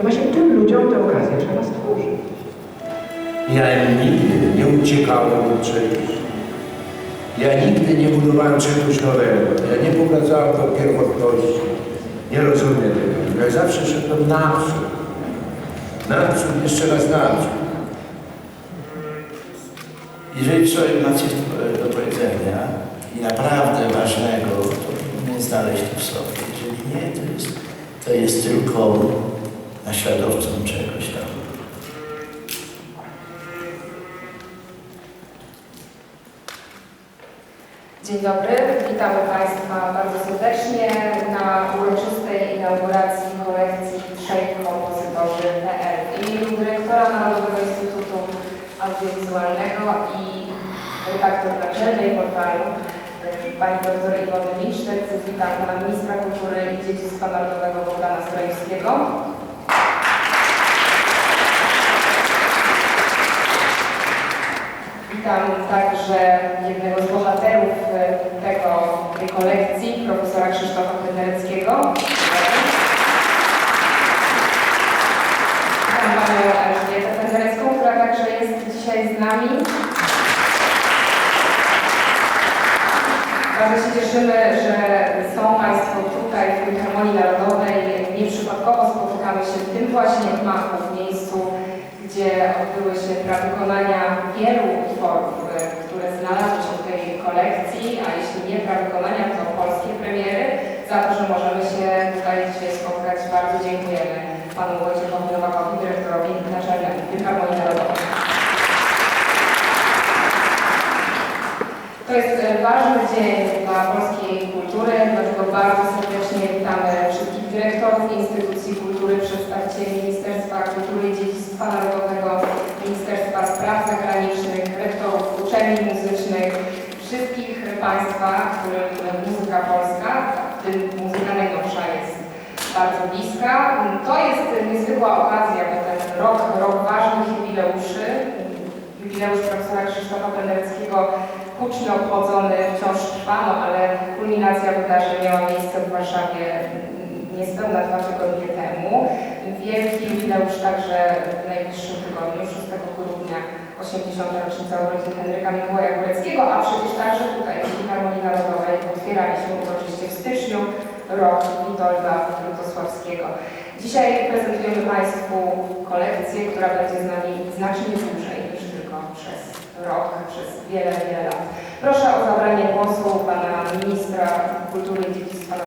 to właśnie tym ludziom tę okazję trzeba stworzyć. Ja nigdy nie uciekałem od czegoś. Ja nigdy nie budowałem czegoś nowego. Ja nie powracałem do pierwotności. Nie rozumiem tego. Ja zawsze szedłem naprzód. Naprzód, jeszcze raz naprzód. Jeżeli coś macie do powiedzenia i naprawdę ważnego, to powinien znaleźć to w sobie. Jeżeli nie, to jest, to jest tylko naśladowcą czegoś tam. Dzień dobry, witamy Państwa bardzo serdecznie na uroczystej inauguracji kolekcji Trzej Kompozytorzy PL. W imieniu dyrektora Narodowego Instytutu Audiowizualnego i redaktor naczelnej portalu Pani dr Iwony Milsztec, witam Pana Ministra Kultury i Dziedzictwa Narodowego Bogdana Strojewskiego. Witam także jednego z bohaterów e, tego, tej kolekcji, profesora Krzysztofa Pendereckiego. Witam panią Elżbietę Penderecką, która także jest dzisiaj z nami. Bardzo się cieszymy, że są Państwo tutaj w Filharmonii Narodowej. Nieprzypadkowo spotykamy się w tym właśnie gmachu, w miejscu, gdzie odbyły się prawykonania wielu utworów, które znalazły się w tej kolekcji, a jeśli nie prawykonania, to polskie premiery. Za to, że możemy się tutaj dzisiaj spotkać, bardzo dziękujemy Panu Wojciechowi Nowakowi, dyrektorowi naczelnemu Filharmonii Narodowej. To jest e, ważny dzień dla polskiej kultury, dlatego bardzo serdecznie witamy wszystkich dyrektorów instytucji kultury, przedstawicieli Ministerstwa Kultury i Dziedzictwa Narodowego, Ministerstwa Spraw Zagranicznych, rektorów uczelni muzycznych, wszystkich Państwa, którym muzyka polska, w tym muzyka najnowsza jest bardzo bliska. To jest niezwykła okazja, by ten rok, rok ważnych jubileuszy, jubileusz profesora Krzysztofa Pendereckiego hucznie obchodzony wciąż trwa, no ale kulminacja wydarzeń miała miejsce w Warszawie niespełna dwa tygodnie temu. Wielki jubileusz także w najbliższym tygodniu, 6 grudnia, 80. rocznica urodzin Henryka Mikołaja Góreckiego, a przecież także tutaj w Filharmonii Narodowej otwieraliśmy uroczyście w styczniu rok Witolda Lutosławskiego. Dzisiaj prezentujemy Państwu kolekcję, która będzie z nami znacznie dłużej niż tylko przez rok, przez wiele, wiele lat. Proszę o zabranie głosu Pana Ministra Kultury i Dziedzictwa